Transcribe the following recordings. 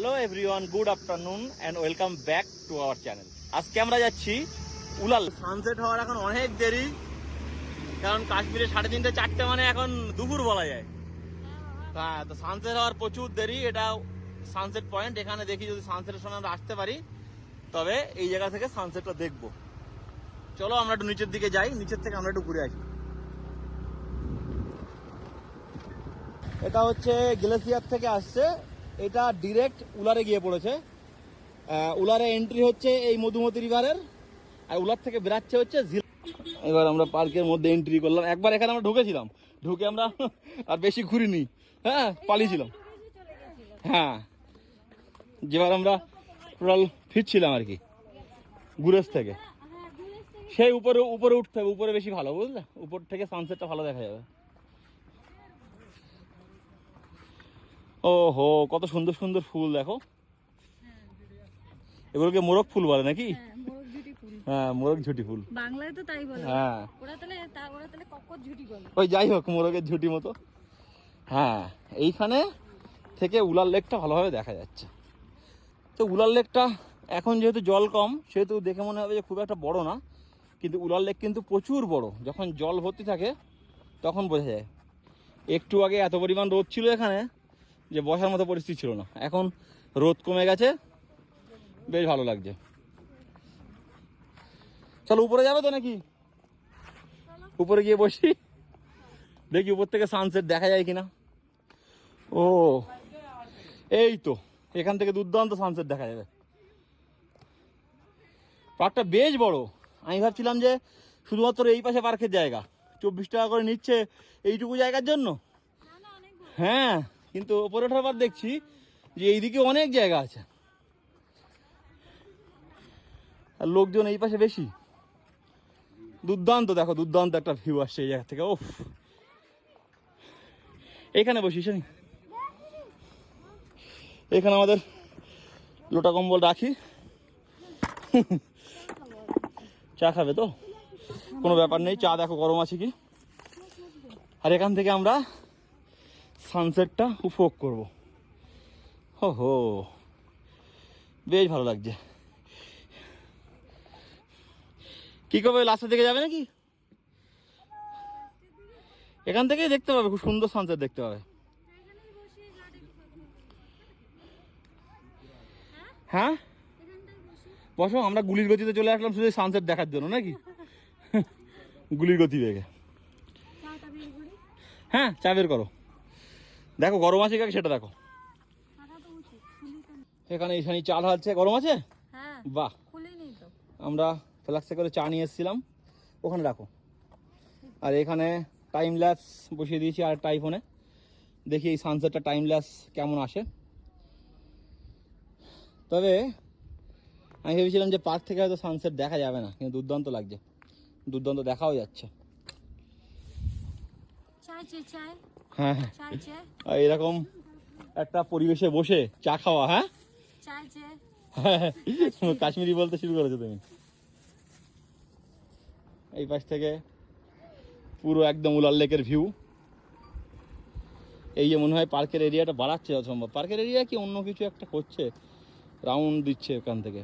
Hello everyone, good afternoon and welcome back to our channel আজকে আমরা যাচ্ছি Wular. Sunset হওয়ার এখন অনেক দেরি, কারণ কাশ্মীরে সাড়ে তিনটে, চারটে মানে এখন দুপুর বলা যায়। হ্যাঁ তো সানসেট হওয়ার প্রচুর দেরি, এটা সানসেট পয়েন্ট এখানে দেখি যদি সানসেটের সময় আমরা আসতে পারি। তবে এই জায়গা থেকে সানসেটটা দেখব। চলো আমরা একটু নিচের দিকে যাই, নিচের থেকে আমরা একটু ঘুরে আসি। এটা হচ্ছে গ্লেসিয়ার থেকে আসছে এটা ডিরেক্ট উলারে গিয়ে পড়েছে। উলারে এন্ট্রি হচ্ছে এই মধুমতি রিভারের আর উলার থেকে বেরাচ্ছে হচ্ছে এবার আমরা পার্কের মধ্যে এন্ট্রি করলাম। একবার এখানে আমরা ঢুকেছিলাম। ঢুকে আমরা আর বেশি ঘুরিনি। হ্যাঁ পালিয়েছিলাম। হ্যাঁ যেবার আমরা টোটাল ফিরছিলাম আর কি, গুরেজ থেকে। সেই উপরে উপরে উঠতে হবে, উপরে বেশি ভালো, বুঝলে? উপর থেকে সানসেটটা ভালো দেখা যাবে। ও হো কত সুন্দর সুন্দর ফুল দেখো। এগুলোকে মোরগ ফুল বলে নাকি? হ্যাঁ, মোরগ ঝুটি ফুল। হ্যাঁ মোরগ ঝুটি ফুল। বাংলায় তো তাই বলে। হ্যাঁ। ওরা তাহলে ওরা তাহলে কক্কর ঝুটি বলে। ওই যাই হোক মোরগের ঝুটি মতো। হ্যাঁ এইখানে থেকে উলার লেকটা ভালোভাবে দেখা যাচ্ছে। তো উলার লেকটা এখন যেহেতু জল কম সেহেতু দেখে মনে হবে যে খুব একটা বড় না। কিন্তু উলার লেক কিন্তু প্রচুর বড়। যখন জল ভর্তি থাকে তখন বোঝা যায়। একটু আগে এত পরিমাণ রোদ ছিল এখানে যে বসার মতো পরিস্থিতি ছিল না। এখন রোদ কমে গেছে। বেশ ভালো লাগছে। চলো উপরে যাবে তো নাকি? উপরে গিয়ে বসি। দেখি উপর থেকে সানসেট দেখা যায় কিনা। ও এই তো এখান থেকে দুর্দান্ত সানসেট দেখা যাবে। পার্কটা বেশ বড়। আমি ভাবছিলাম যে শুধুমাত্র এই পাশে পার্কের জায়গা। চব্বিশ টাকা করে নিচ্ছে এইটুকু জায়গার জন্য? হ্যাঁ। কিন্তু ওপরে ওঠার পর দেখছি যে এইদিকে অনেক জায়গা আছে। আর লোকজন এই পাশে বেশি। দুর্দান্ত, দেখো দুর্দান্ত একটা ভিউ আসছে এই জায়গা থেকে ওফ এখানে বসিস নি এখানে আমাদের লোটা কম্বল রাখি। চা খাবে তো? কোনো ব্যাপার নেই, চা দেখো গরম আছে কি? আর এখান থেকে আমরা সানসেটটা উপভোগ করব। হো হো। বেশ ভালো লাগছে। কি করবে লাস্টের দিকে যাবে নাকি? এখান থেকেই দেখতে পাবে খুব সুন্দর সানসেট দেখতে পাবে। হ্যাঁ? বসো আমরা গুলির গতিতে চলে আসলাম শুধু সানসেট দেখার জন্য নাকি? গুলির গতি বেগে। হ্যাঁ চা বের করো। দেখো গরম আছে কাকে সেটা দেখো। এখানে এইখানে চাল হচ্ছে গরম আছে? হ্যাঁ বাহ। আমরা ফ্লাক্সে করে চা নিয়ে এসেছিলাম ওখানে রাখো। আর এখানে টাইম ল্যাপস বসিয়ে দিয়েছি আর টাইফোনে দেখি এই সানসেটটা টাইম ল্যাপস কেমন আসে। তবে আমি ভেবেছিলাম যে পার্ক থেকে হয়তো সানসেট দেখা যাবে না কিন্তু দুর্দান্ত লাগছে। দুর্দান্ত দেখাও যাচ্ছে। চাই চাই হ্যাঁ হ্যাঁ। এরকম একটা পরিবেশে বসে চা খাওয়া হ্যাঁ? চাই চে কাশ্মীরি বলতে শুরু করেছ তুমি। এই পাশ থেকে পুরো একদম উলার লেকের ভিউ এই যে মনে হয় পার্কের এরিয়াটা বাড়াচ্ছে অসম্ভব। পার্কের এরিয়া কি অন্য কিছু একটা করছে? রাউন্ড দিচ্ছে ওখান থেকে।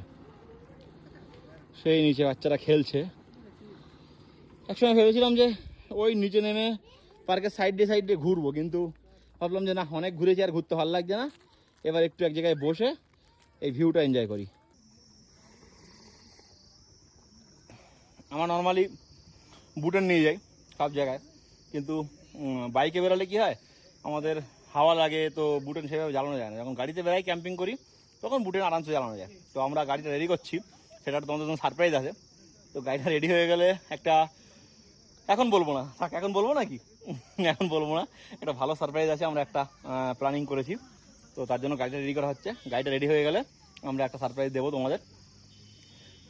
সেই নিচে বাচ্চারা খেলছে। একসময় ভেবেছিলাম যে ওই নিচে নেমে পার্কের সাইড সাইড ঘুরবো, কিন্তু ভাবলাম যে না, অনেক ঘুরেছি আর ঘুরতে ভালো লাগছে না। এবার একটু এক জায়গায় বসে এই ভিউটা এনজয় করি। আমার নর্মালি বুটের নিয়ে যাই সব জায়গায়, কিন্তু বাইকে বেরোলে কি হয়, আমাদের হাওয়া লাগে, তো বুটেন সেভাবে জ্বালানো যায় না। যখন গাড়িতে বেরাই ক্যাম্পিং করি, তখন বুটেন আরামসে জ্বালানো যায়। তো আমরা গাড়িটা রেডি করছি, সেটা তোমাদের সারপ্রাইজ আছে। তো গাড়িটা রেডি হয়ে গেলে একটা, এখন বলব না, থাক, এখন বলব নাকি এখন বলব না। একটা ভালো সারপ্রাইজ আছে, আমরা একটা প্ল্যানিং করেছি। তো তার জন্য গাড়িটা রেডি করা হচ্ছে। গাড়িটা রেডি হয়ে গেলে আমরা একটা সারপ্রাইজ দেবো তোমাদের।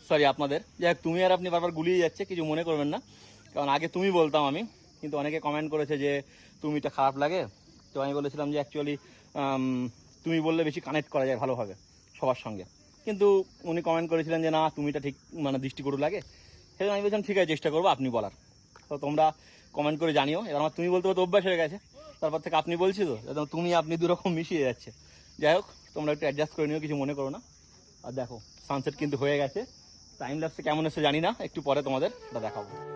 সরি আপনাদের। যাই হোক, তুমি আর আপনি বারবার গুলিয়ে যাচ্ছে, কিছু মনে করবেন না। কারণ আগে তুমি বলতাম আমি, কিন্তু অনেকে কমেন্ট করেছে যে তুমিটা খারাপ লাগে? তো আমি বলেছিলাম যে অ্যাকচুয়ালি তুমি বললে বেশি কানেক্ট করা যায় ভালোভাবে সবার সঙ্গে। কিন্তু উনি কমেন্ট করেছিলেন যে, না তুমিটা ঠিক মানে দৃষ্টিকটু লাগে। সেজন্য আমি বলছিলাম, ঠিক আছে, চেষ্টা করব, আপনি বলার। তো তোমরা কমেন্ট করে জানিও। এবার আমার তুমি বলতে বলতে অভ্যাস হয়ে গেছে। তারপর থেকে আপনি বলছি তো তুমি আপনি দুরকম মিশিয়ে যাচ্ছে। যাই হোক, তোমরা একটু অ্যাডজাস্ট করে নিও, কিছু মনে করো না। আর দেখো সানসেট কিন্তু হয়ে গেছে। টাইম ল্যাপসে কেমন এসে জানি না, একটু পরে তোমাদের দেখাবো।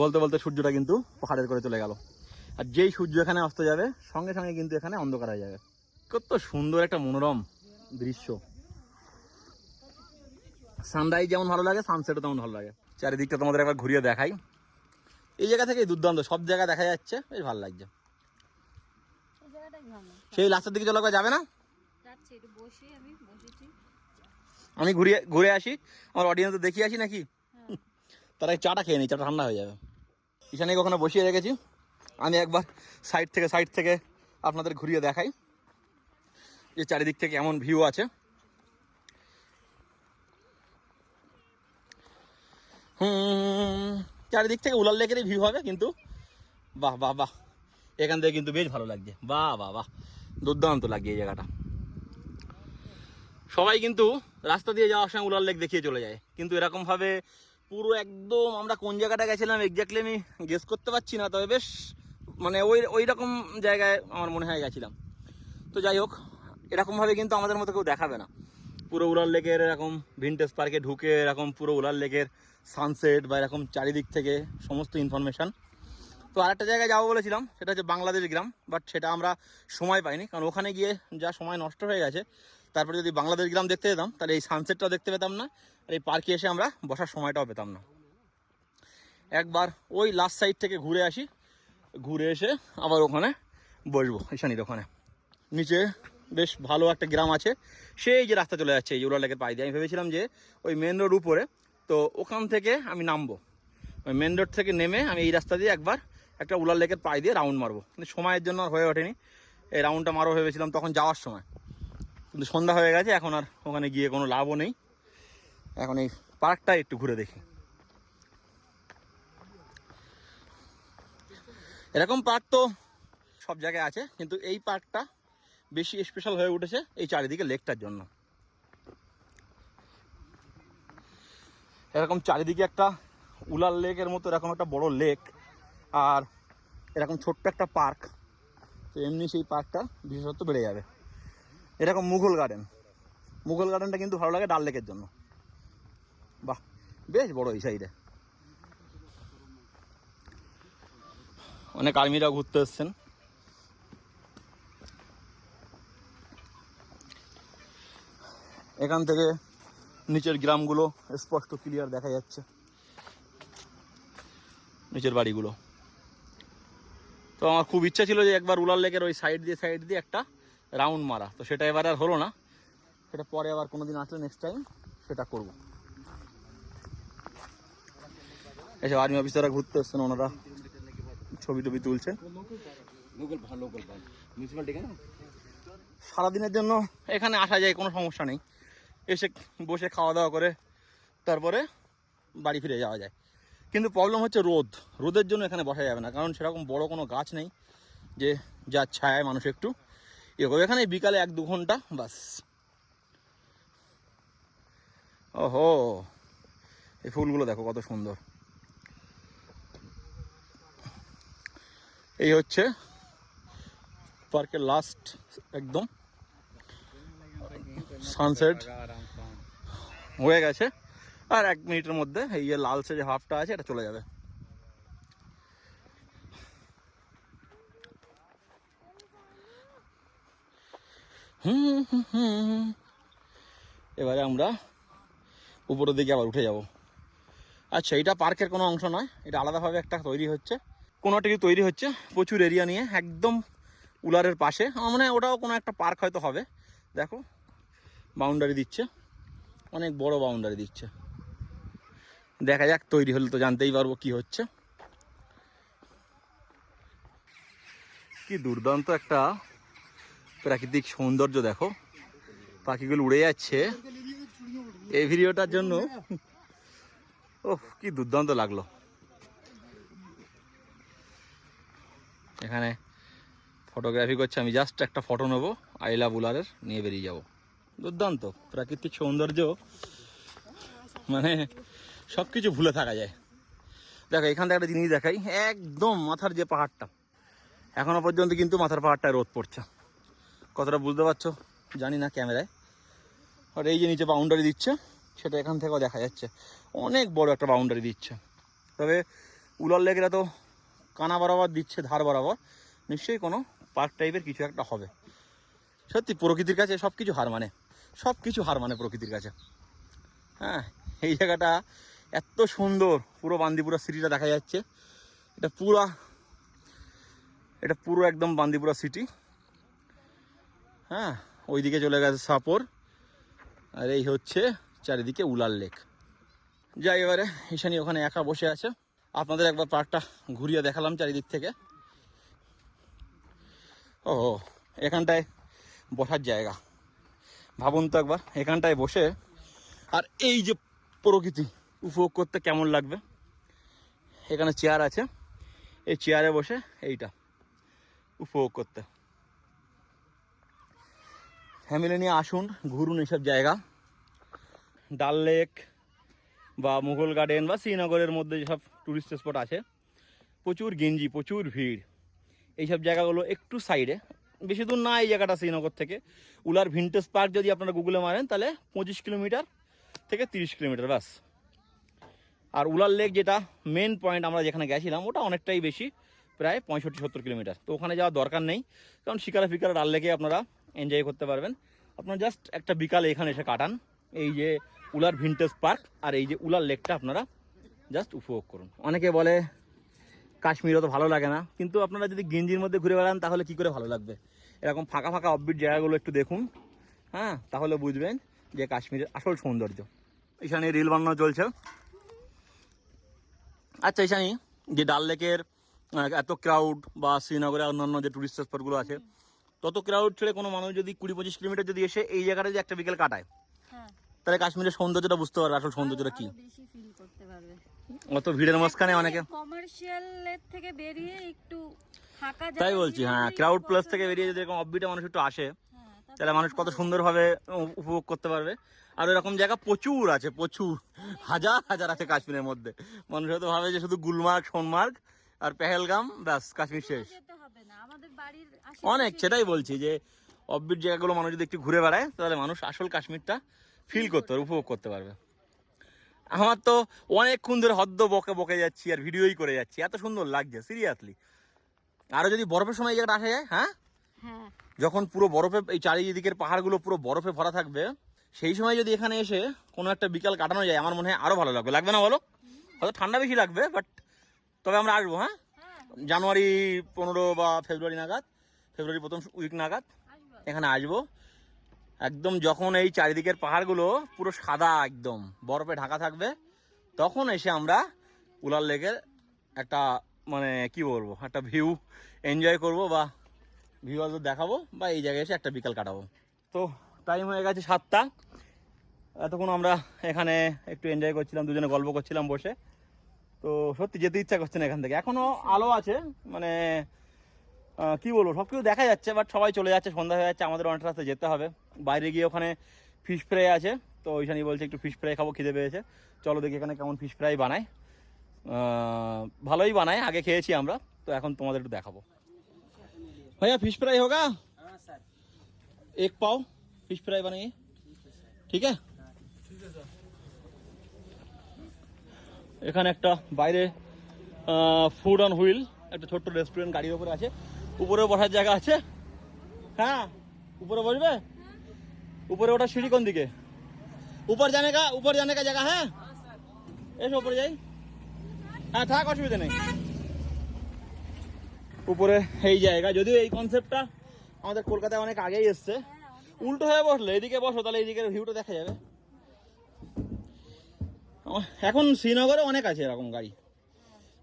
বলতে বলতে সূর্যটা কিন্তু পাহাড়ের করে চলে গেল। আর যেই সূর্য এখানে অস্ত যাবে সঙ্গে সঙ্গে কিন্তু এখানে অন্ধকার হয়ে যাবে। কত সুন্দর একটা মনোরম দৃশ্য। সানরাইজ যেমন ভালো লাগে সানসেটও তেমন ভালো লাগে। চারিদিকটা তোমাদের একবার ঘুরিয়ে দেখাই। এই জায়গা থেকে দুর্দান্ত সব জায়গা দেখা যাচ্ছে বেশ ভালো লাগছে। সেই লাস্টের দিকে চলো যাবে না? আমি ঘুরিয়ে ঘুরে আসি আমার অডিয়েন্স দেখিয়ে আসি নাকি? হ্যাঁ। তারা চাটা খেয়ে নিই চাটা ঠান্ডা হয়ে যাবে। ঈশানীকে কখনো বসিয়ে রেখেছি। আমি একবার সাইড থেকে সাইড থেকে আপনাদের ঘুরিয়ে দেখাই। যে চারিদিক থেকে এমন ভিউ আছে। হুম, চারিদিক থেকে উলার লেকেরই ভিউ হবে কিন্তু। বাহ বাহ বাহ। এখান থেকে কিন্তু বেশ ভালো লাগছে। বাহ বাহ বাহ। দুর্দান্ত লাগছে এই জায়গাটা। সবাই কিন্তু রাস্তা দিয়ে যাওয়ার সময় উলার লেক দেখিয়ে চলে যায়। কিন্তু এরকমভাবে পুরো একদম আমরা কোন জায়গাটা গেছিলাম এক্স্যাক্টলি আমি গেস করতে পারছি না, তবে বেশ মানে ওই ওই রকম জায়গায় আমার মনে হয় গেছিলাম। তো যাই হোক এরকমভাবে কিন্তু আমাদের মতো কেউ দেখাবে না। পুরো উলার লেকের এরকম ভিনটেজ পার্কে ঢুকে এরকম পুরো উলার লেকের সানসেট বা এরকম চারিদিক থেকে সমস্ত ইনফরমেশান তো আরেকটা জায়গায় যাব বলেছিলাম, সেটা হচ্ছে বাংলাদেশ গ্রাম বাট সেটা আমরা সময় পাইনি, কারণ ওখানে গিয়ে যা সময় নষ্ট হয়ে গেছে তারপরে যদি বাংলাদেশ গ্রাম দেখতে পেতাম তাহলে এই সানসেটটাও দেখতে পেতাম না, আর এই পার্কে এসে আমরা বসার সময়টাও পেতাম না। একবার ওই লাস্ট সাইড থেকে ঘুরে আসি, ঘুরে এসে আবার ওখানে বসবো, ঈশানির ওখানে। নিচে বেশ ভালো একটা গ্রাম আছে, সেই যে রাস্তা চলে যাচ্ছে, এই উলার লেকের পায়ে দিয়ে। আমি ভেবেছিলাম যে ওই মেন রোড উপরে, তো ওখান থেকে আমি নামবো। ওই মেন রোড থেকে নেমে আমি এই রাস্তা দিয়ে একবার একটা উলার লেকের পায়ে দিয়ে রাউন্ড মারবো। কিন্তু সময়ের জন্য আর হয়ে ওঠেনি। এই রাউন্ডটা মারো ভেবেছিলাম তখন যাওয়ার সময়। কিন্তু সন্ধ্যা হয়ে গেছে, এখন আর ওখানে গিয়ে কোনো লাভও নেই। এখন এই পার্কটা একটু ঘুরে দেখি। এরকম পার্ক তো সব জায়গায় আছে, কিন্তু এই পার্কটা বেশি স্পেশাল হয়ে উঠেছে এই চারিদিকে লেকটার জন্য। এরকম চারিদিকে একটা উলার লেকের মতো, এরকম একটা বড় লেক আর এরকম ছোট্ট একটা পার্ক। তো এমনি সেই পার্কটা বিশেষত্ব বেড়ে যাবে। এরকম মুঘল গার্ডেন মুঘল গার্ডেনটা কিন্তু ভালো লাগে ডাল লেকের জন্য। বাহ, বেশ বড় এই সাইডে অনেক আর্মিরা ঘুরতে এসছেন। এখান থেকে নিচের গ্রামগুলো স্পষ্ট ক্লিয়ার দেখা যাচ্ছে। নিচের বাড়িগুলো। তো আমার খুব ইচ্ছা ছিল যে একবার উলার লেকের ওই সাইড দিয়ে সাইড দিয়ে একটা রাউন্ড মারা। তো সেটা এবার আর হলো না। সেটা পরে আবার কোনোদিন আসলে নেক্সট টাইম সেটা করব। এসব আর্মি অফিসাররা ঘুরতে এসছেন ওনারা ছবি টবি তুলছেন সারাদিনের জন্য এখানে আসা যায় কোনো সমস্যা নেই। এসে বসে খাওয়া দাওয়া করে তারপরে বাড়ি ফিরে যাওয়া যায়। কিন্তু প্রবলেম হচ্ছে রোদ। রোদের জন্য এখানে বসা যাবে না। কারণ সেরকম বড় কোনো গাছ নেই যে যার ছায়ায় মানুষ একটু ইয়ে করবে এখানে বিকালে এক দু ঘণ্টা, বাস। ওহো, এই ফুলগুলো দেখো কত সুন্দর। এই হচ্ছে পার্কের লাস্ট একদম। সানসেট হয়ে গেছে। আর এক মিনিটের মধ্যে এই যে লালসে যে হাফটা আছে, এটা চলে যাবে হুম হুম হুম। এবারে আমরা উপরের দিকে আবার উঠে যাব। আচ্ছা এটা পার্কের কোনো অংশ নয়, এটা আলাদাভাবে একটা তৈরি হচ্ছে। কোনো একটা কিছু তৈরি হচ্ছে, প্রচুর এরিয়া নিয়ে, একদম উলারের পাশে। আমার মনে হয় ওটাও কোনো একটা পার্ক হয়তো হবে। দেখো বাউন্ডারি দিচ্ছে, অনেক বড় বাউন্ডারি দিচ্ছে। দেখা যাক, তৈরি হলে তো জানতেই পারব কি হচ্ছে। কি দুর্দান্ত একটা প্রাকৃতিক সৌন্দর্য দেখো। পাখিগুলো উড়ে যাচ্ছে। এই ভিডিওটার জন্য ওহ কি দুর্দান্ত লাগল। এখানে ফটোগ্রাফি করছে, আমি জাস্ট একটা ফটো নেব আইলা বুলারের নিয়ে বেরিয়ে যাব। দুর্দান্ত, প্রাকৃতিক সৌন্দর্য মানে সব কিছু ভুলে থাকা যায়। দেখো, এখান থেকে একটা জিনিস দেখাই, একদম মাথার যে পাহাড়টা, এখনও পর্যন্ত কিন্তু মাথার পাহাড়টায় রোদ পড়ছে। কতটা বুঝতে পারছ? জানি না ক্যামেরায়। আর এই যে নিচে বাউন্ডারি দিচ্ছে, সেটা এখান থেকেও দেখা যাচ্ছে। অনেক বড় একটা বাউন্ডারি দিচ্ছে। তবে উলার লেকেরা তো কানা বরাবর দিচ্ছে, ধার বরাবর। নিশ্চয়ই কোনো পার্ক টাইপের কিছু একটা হবে। সত্যি, প্রকৃতির কাছে সব কিছু হার মানে। সব কিছু হার মানে প্রকৃতির কাছে। হ্যাঁ এই জায়গাটা এত সুন্দর। পুরো বান্দিপুরা সিটিটা দেখা যাচ্ছে। এটা পুরা, এটা পুরো একদম বান্দিপুরা সিটি হ্যাঁ ওইদিকে চলে গেছে সাপর। আর এই হচ্ছে চারিদিকে উলার লেক। যাই এবারে, ঈশানি ওখানে একা বসে আছে। আপনাদের একবার পার্কটা ঘুরিয়ে দেখালাম চারিদিক থেকে। ও, এখানটায় বসার জায়গা। ভাবুন তো একবার, এখানটায় বসে আর এই যে প্রকৃতি, উপভোগ করতে কেমন লাগবে? এখানে চেয়ার আছে। এই চেয়ারে বসে এইটা, উপভোগ করতে। ফ্যামিলি নিয়ে আসুন, ঘুরুন এইসব জায়গা। ডাল লেক বা মুঘল গার্ডেন বা শ্রীনগরের মধ্যে যেসব টুরিস্ট স্পট আছে, প্রচুর গেঞ্জি, প্রচুর ভিড়। এইসব জায়গাগুলো একটু সাইডে বেশি দূর না এই জায়গাটা শ্রীনগর থেকে। উলার ভিনটেজ পার্ক যদি আপনারা গুগলে মারেন, তাহলে পঁচিশ কিলোমিটার থেকে তিরিশ কিলোমিটার, ব্যাস। আর উলার লেক যেটা মেন পয়েন্ট আমরা যেখানে গেছিলাম, ওটা অনেকটাই বেশি, প্রায় পঁয়ষট্টি সত্তর কিলোমিটার। তো ওখানে যাওয়ার দরকার নেই। কারণ শিকারা ফিকারা ডাল লেকে আপনারা এনজয় করতে পারবেন। আপনারা জাস্ট একটা বিকালে এখানে এসে কাটান। এই যে উলার ভিনটেজ পার্ক আর এই যে উলার লেকটা আপনারা জাস্ট উপভোগ করুন। অনেকে বলে কাশ্মীর তো ভালো লাগে না। কিন্তু আপনারা যদি গেঞ্জির মধ্যে ঘুরে বেড়ান, তাহলে কি করে ভালো লাগবে? এরকম ফাঁকা ফাঁকা অফবিট জায়গাগুলো একটু দেখুন। হ্যাঁ তাহলে বুঝবেন যে কাশ্মীরের আসল সৌন্দর্য। এখানে রিল বানানো চলছে। আচ্ছা এখানে যে ডাল লেকের এত ক্রাউড বা শ্রীনগরে অন্যান্য যে টুরিস্ট স্পটগুলো আছে তত ক্রাউড ছেড়ে কোনো মানুষ যদি কুড়ি পঁচিশ কিলোমিটার যদি এসে এই জায়গাটা যে একটা বিকেল কাটায় হ্যাঁ। তাহলে কাশ্মীরের সৌন্দর্যটা বুঝতে পারবে আসল সৌন্দর্যটা কি? অত ভিড়ের মাঝখানে অনেকে কমার্শিয়াল থেকে বেরিয়ে একটু তাই বলছি হ্যাঁ ক্রাউড প্লাস থেকে বেরিয়ে যদি এরকম অফবিটে মানুষ একটু আসে হ্যাঁ, তাহলে মানুষ কত সুন্দরভাবে উপভোগ করতে পারবে। আর এরকম জায়গা প্রচুর আছে প্রচুর। হাজার হাজার আছে কাশ্মীরের মধ্যে। মানুষ হয়তো ভাবে যে শুধু গুলমার্গ সোনমার্গ আর পেহেলগাম ব্যাস কাশ্মীর শেষ। অনেক সেটাই বলছি যে অফবিট জায়গাগুলো মানুষ যদি একটু ঘুরে বেড়ায় তাহলে মানুষ আসল কাশ্মীরটা ফিল করতে পারবে উপভোগ করতে পারবে। আমার তো অনেকক্ষণ ধরে হদ্দ বকে বকে যাচ্ছি আর ভিডিওই করে যাচ্ছি এত সুন্দর লাগছে সিরিয়াসলি আরও যদি বরফের সময় এই জায়গাটা আসা যায় হ্যাঁ? হ্যাঁ। যখন পুরো বরফে এই চারিদিকের পাহাড়গুলো পুরো বরফে ভরা থাকবে সেই সময় যদি এখানে এসে কোনো একটা বিকাল কাটানো যায় আমার মনে হয় আরও ভালো লাগবে। লাগবে না বলো? হয়তো ঠান্ডা বেশি লাগবে বাট তবে আমরা আসব হ্যাঁ? জানুয়ারি পনেরো বা ফেব্রুয়ারি নাগাদ ফেব্রুয়ারি প্রথম উইক নাগাদ এখানে আসব। একদম যখন এই চারিদিকের পাহাড়গুলো পুরো সাদা একদম, বরফে ঢাকা থাকবে, তখন এসে আমরা উলার লেকের একটা মানে কি বলব, একটা ভিউ এনজয় করব বা ভিউ দেখাবো বা এই জায়গায় এসে একটা বিকাল কাটাবো। তো টাইম হয়ে গেছে সাতটা। এতক্ষণ আমরা এখানে একটু এনজয় করছিলাম, দুজনে গল্প করছিলাম বসে। তো সত্যি যেতে ইচ্ছা করছে না এখান থেকে। এখনও আলো আছে মানে কি বলব সব কিছু দেখা যাচ্ছে বাট সবাই চলে যাচ্ছে সন্ধ্যা হয়ে যাচ্ছে আমাদের অনেক রাস্তায় যেতে হবে। বাইরে গিয়ে ওখানে ফিশ ফ্রাই আছে তো ওইখানে বলছে একটু ফিশ ফ্রাই খাব খিদে পেয়েছে। চলো দেখি এখানে কেমন ফিশ ফ্রাই বানায়। ভালোই বানায় আগে খেয়েছি আমরা তো এখন তোমাদের একটু দেখাবো। ভাইয়া ফিশ ফ্রাই হোগা? এক পাও ফিশ ফ্রাই বানিয়ে। ঠিক আছে? এখানে একটা বাইরে ফুড অন হুইল একটা ছোট্ট রেস্টুরেন্ট গাড়ির উপরে আছে। উপরে বসার জায়গা আছে। হ্যাঁ? উপরে বসবে? উপরে ওটা সিঁড়ি কোন দিকে? উপর জানে কা উপর জানে কা জায়গা হ্যাঁ? এসো উপরে যাই। হ্যাঁ থাক, অসুবিধা নেই। উপরে এই জায়গা, যদিও এই কনসেপ্টটা আমাদের কলকাতায় অনেক আগেই এসছে। উল্টো হয়ে বসলে, এদিকে বসো, তাহলে এইদিকের ভিউটা দেখা যাবে। এখন শ্রীনগরে অনেক আছে এরকম গাড়ি।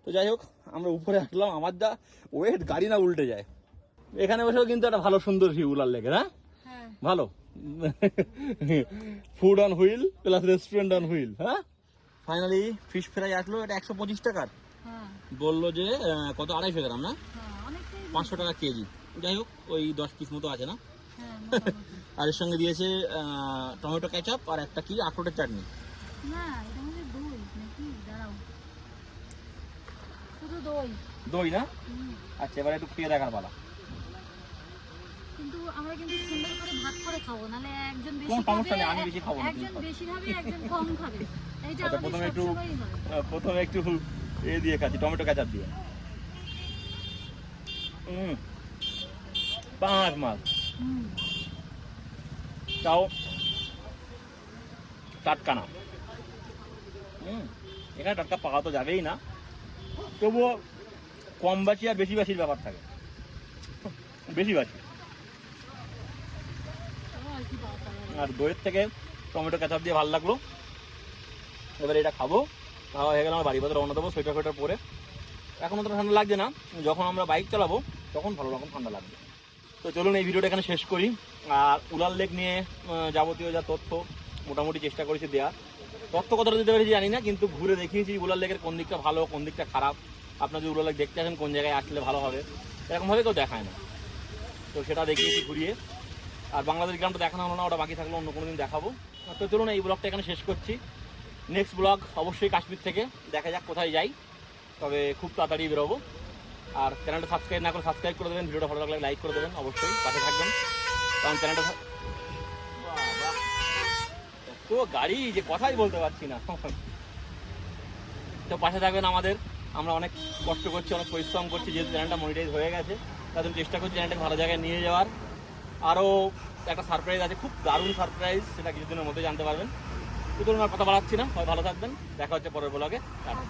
তো যাই হোক আমরা উপরে আসলাম আমার যা ওয়েট গাড়ি না উল্টে যায়। এখানে বসেও কিন্তু একটা ভালো সুন্দর ভিউ উলার লেগে হ্যাঁ। ভালো। Food on wheel plus restaurant on wheel হ্যাঁ? ফাইনালি ফিশ ফ্রাই আসলো এটা একশো পঁচিশ টাকার। হ্যাঁ। বলল যে কত আড়াইশো গ্রাম না? হ্যাঁ পাঁচশো টাকা কেজি। যাই হোক ওই দশ পিস মতো আছে না? হ্যাঁ আর এর সঙ্গে দিয়েছে টমেটো কেচাপ আর একটা কি আখরোটের চাটনি না এটা মধ্যে দই নাকি দাঁড়াও শুধু দই। দই না? আচ্ছা এবার একটু খেয়ে দেখার পালা। কিন্তু আমরা কিন্তু সুন্দর করে ভাগ করে খাব নাহলে একজন বেশি খাবে আমি বেশি খাব একজন বেশি খাবে একজন কম খাবে। এইটা আচ্ছা, প্রথমে একটু- প্রথমে একটু এ দিয়ে খাচ্ছি টমেটো কেচাপ দিয়ে। হুম পাঁচ মাছ তাও টাটকা না। হুম এখানে টাটকা পাকা তো যাবেই না। তবুও কম বাসি আর বেশি বাসির ব্যাপার থাকে। বেশি বাসি আর দইয়ের থেকে টমেটো কেচাপ দিয়ে ভালো লাগল। এবার এটা খাব। খাওয়া হয়ে গেলে আমার বাড়ি পথে রওনা দেবো, সোয়েটার ফোয়েটার পরে। এখন অতটা ঠান্ডা লাগছে না। যখন আমরা বাইক চালাবো, তখন ভালো রকম ঠান্ডা লাগবে। তো চলুন এই ভিডিওটা এখানে শেষ করি। আর উলার লেক নিয়ে যাবতীয় যা তথ্য, মোটামুটি চেষ্টা করেছি দেওয়ার। তথ্য কতটা দিতে পেরেছি জানি না, কিন্তু ঘুরে দেখিয়েছি উলার লেকের কোন দিকটা ভালো, কোন দিকটা খারাপ। আপনার যদি উলার লেক দেখতে আসেন, কোন জায়গায় আসলে ভালো হবে, এরকমভাবে কেউ দেখায় না। তো সেটা দেখিয়েছি ঘুরিয়ে। আর বাংলাদেশ গ্রামটা দেখানো হলো না, ওটা বাকি থাকলে অন্য কোনো দিন দেখাবো। তো চলুন এই ব্লগটা এখানে শেষ করছি। নেক্সট ব্লগ অবশ্যই কাশ্মীর থেকে। দেখা যাক কোথায় যাই, তবে খুব তাড়াতাড়ি বেরোবো। আর চ্যানেলটা সাবস্ক্রাইব না করে সাবস্ক্রাইব করে দেবেন, ভিডিওটা ভালো লাগলে লাইক করে দেবেন, অবশ্যই পাশে থাকবেন। কারণ চ্যানেলটা। এত গাড়ি যে কথাই বলতে পারছি না। তো পাশে থাকবেন আমাদের। আমরা অনেক কষ্ট করছি, অনেক পরিশ্রম করছি, যেহেতু চ্যানেলটা মনিটাইজ হয়ে গেছে। তার জন্য চেষ্টা করছি চ্যানেলটাকে ভালো জায়গায় নিয়ে যাওয়ার। আরও একটা সারপ্রাইজ আছে, খুব দারুণ সারপ্রাইজ সেটা কিছুদিনের মধ্যে জানতে পারবেন। সুতরাং আর কথা বাড়াচ্ছি না, সবাই ভালো থাকবেন। দেখা হচ্ছে পরের ব্লগে টাটা।